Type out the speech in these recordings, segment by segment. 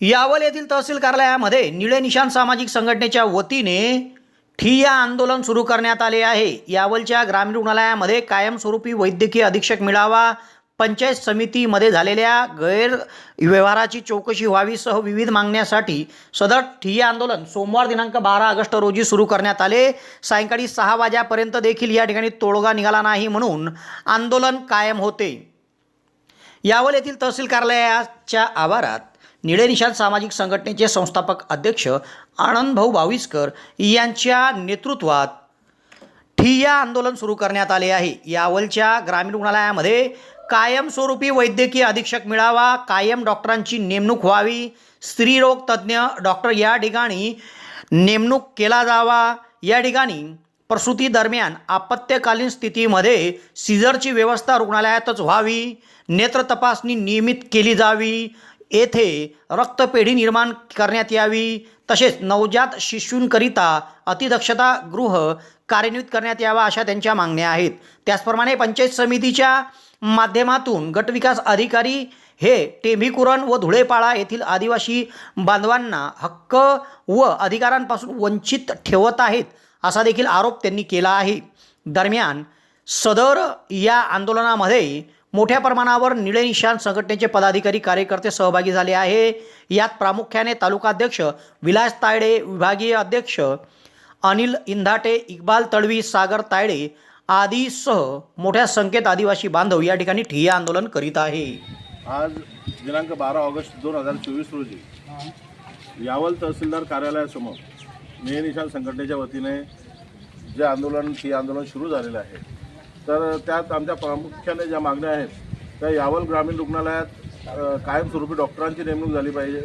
यावल येथील तहसील कार्यालयामध्ये निळे निशाण सामाजिक संघटनेच्या वतीने ठिय्या आंदोलन सुरू करण्यात आले आहे. यावलच्या ग्रामीण रुग्णालयामध्ये कायमस्वरूपी वैद्यकीय अधीक्षक मिळावा पंचायत समितीमध्ये झालेल्या गैरव्यवहाराची चौकशी व्हावी सह विविध मागण्यासाठी सदर ठिय्या आंदोलन सोमवार दिनांक बारा ऑगस्ट रोजी सुरू करण्यात आले. सायंकाळी सहा वाजेपर्यंत देखील या ठिकाणी तोडगा निघाला नाही म्हणून आंदोलन कायम होते. यावल येथील तहसील कार्यालयाच्या आवारात निळे सामाजिक संघटनेचे संस्थापक अध्यक्ष आनंद भाऊ भाविस्कर यांच्या नेतृत्वात ठिय्या आंदोलन सुरू करण्यात आले आहे. यावलच्या ग्रामीण रुग्णालयामध्ये कायमस्वरूपी वैद्यकीय अधीक्षक मिळावा कायम डॉक्टरांची नेमणूक व्हावी स्त्रीरोग तज्ज्ञ डॉक्टर या ठिकाणी नेमणूक केला जावा. या ठिकाणी प्रसूती दरम्यान आपत्त्यकालीन स्थितीमध्ये सिझरची व्यवस्था रुग्णालयातच व्हावी नेत्र तपासणी नियमित केली जावी येथे रक्तपेढी निर्माण करण्यात यावी. तसेच नवजात शिशूंकरिता अतिदक्षता गृह कार्यान्वित करण्यात यावा अशा त्यांच्या मागण्या आहेत. त्याचप्रमाणे पंचायत समितीच्या माध्यमातून गटविकास अधिकारी हे टेंभीकुरण व धुळेपाळा येथील आदिवासी बांधवांना हक्क व अधिकारांपासून वंचित ठेवत आहेत असा देखील आरोप त्यांनी केला आहे. दरम्यान सदर या आंदोलनामध्ये मोठ्या प्रमाणावर निळे निशाण संघटनेचे पदाधिकारी कार्यकर्ते सहभागी झाले आहे. यात प्रामुख्याने तालुकाध्यक्ष विलास तायडे विभागीय अध्यक्ष अनिल इंधाटे इक्बाल तडवी सागर तायडे आदीसह मोठ्या संख्येत आदिवासी बांधव या ठिकाणी ठिय्या आंदोलन करीत आहे. आज दिनांक बारा ऑगस्ट दोन हजार चोवीस रोजी यावल तहसीलदार कार्यालयासमोर निळे निशाण संघटनेच्या वतीने जे आंदोलन ठिय्या आंदोलन सुरू झालेलं आहे तर त्यात आमच्या प्रामुख्याने ज्या मागण्या आहेत त्या यावल ग्रामीण रुग्णालयात कायमस्वरूपी डॉक्टरांची नेमणूक झाली पाहिजे.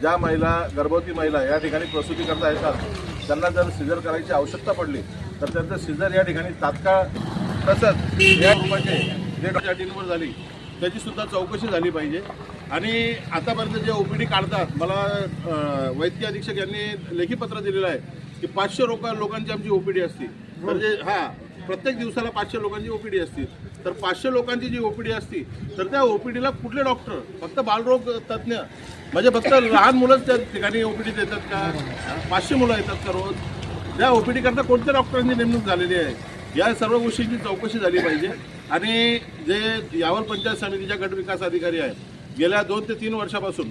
ज्या महिला गर्भवती महिला या ठिकाणी प्रसूती करता येतात त्यांना जर सिजर करायची आवश्यकता पडली तर त्यांचं सिजर या ठिकाणी तात्काळ तसंच या रूपाचे जे डॉक्टर टीमवर झाली त्याचीसुद्धा चौकशी झाली पाहिजे. आणि आतापर्यंत जे ओ पी डी काढतात मला अ, वैद्यकीय अधीक्षक यांनी लेखी पत्र दिलेलं आहे की पाचशे लोक लोकांची आमची ओ पी डी असते. तर जे हां प्रत्येक दिवसाला पाचशे लोकांची ओपीडी असते. तर पाचशे लोकांची जी ओपीडी असती तर त्या ओपीडीला कुठले डॉक्टर? फक्त बालरोग तज्ज्ञ. म्हणजे फक्त लहान मुलंच त्या ठिकाणी ओपीडी देतात का? पाचशे मुलं येतात का रोज? त्या ओपीडीकरता कोणत्या डॉक्टरांची नेमणूक झालेली आहे? या सर्व गोष्टींची चौकशी झाली पाहिजे. आणि जे यावर पंचायत समितीच्या गट विकास अधिकारी आहेत गेल्या दोन ते तीन वर्षापासून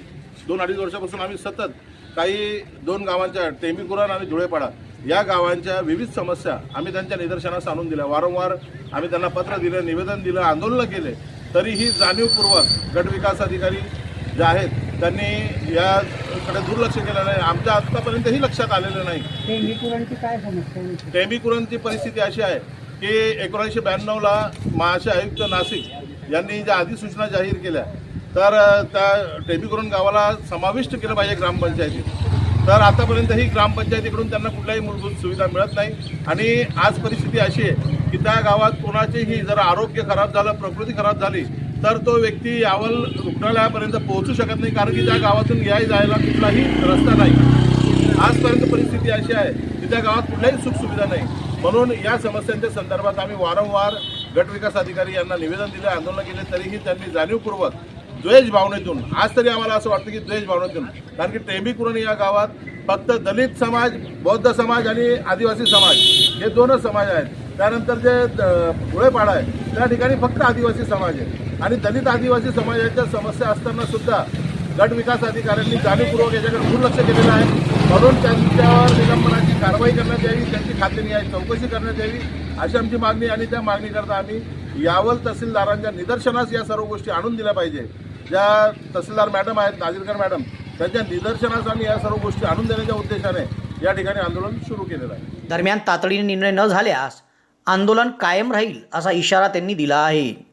दोन अडीच वर्षापासून आम्ही सतत काही दोन गावांच्या टेंबीकुरण आणि धुळेपाडा या गावांच्या विविध समस्या आम्ही त्यांच्या निदर्शनास आणून दिल्या. वारंवार आम्ही त्यांना पत्र दिलं निवेदन दिलं आंदोलनं केले. तरीही जाणीवपूर्वक गट विकास अधिकारी जे आहेत त्यांनी याकडे दुर्लक्ष केलं नाही. आमच्या आत्तापर्यंतही लक्षात आलेलं नाही? टेंबीकुरणची परिस्थिती अशी आहे की एकोणीसशे ब्याण्णवला महाशय आयुक्त नाशिक यांनी ज्या अधिसूचना जाहीर केल्या तर त्या टेबीकरून गावाला समाविष्ट केलं पाहिजे ग्रामपंचायतीत. तर आतापर्यंत ही ग्रामपंचायतीकडून त्यांना कुठल्याही मूलभूत सुविधा मिळत नाही. आणि आज परिस्थिती अशी आहे की त्या गावात कोणाचेही जर आरोग्य खराब झालं प्रकृती खराब झाली तर तो व्यक्ती यावल रुग्णालयापर्यंत पोहोचू शकत नाही कारण की त्या गावातून याय जायला कुठलाही रस्ता नाही. आजपर्यंत परिस्थिती अशी आहे की त्या गावात कुठल्याही सुखसुविधा नाही. म्हणून या समस्यांच्या संदर्भात आम्ही वारंवार गट विकास अधिकारी यांना निवेदन दिले आंदोलन केले तरीही त्यांनी जाणीवपूर्वक द्वेष भावनेतून आज तरी आम्हाला असं वाटतं की द्वेष भावनेतून कारण की टेंबीकुरण या गावात फक्त दलित समाज बौद्ध समाज आणि आदिवासी समाज हे दोनच समाज आहेत. त्यानंतर जे धुळेपाडा आहे त्या ठिकाणी फक्त आदिवासी समाज आहे. आणि दलित आदिवासी समाजाच्या समस्या असताना सुद्धा गट विकास अधिकाऱ्यांनी जाणीवपूर्वक याच्याकडे दुर्लक्ष केलेलं आहे. म्हणून त्यांच्यावर निलंबनाची कारवाई करण्यात यावी त्यांची खात्री आहे चौकशी करण्यात यावी अशी आमची मागणी आणि त्या मागणीकरता आम्ही यावल तहसीलदारांच्या निदर्शनास या सर्व गोष्टी आणून दिल्या पाहिजे. ज्या तहसीलदार मॅडम आहेत नाजीरकर मॅडम त्यांच्या निदर्शनास आम्ही या सर्व गोष्टी आणून देण्याच्या उद्देशाने या ठिकाणी आंदोलन सुरू केलेलं आहे. दरम्यान तातडीने निर्णय न झाल्यास आंदोलन कायम राहील असा इशारा त्यांनी दिला आहे.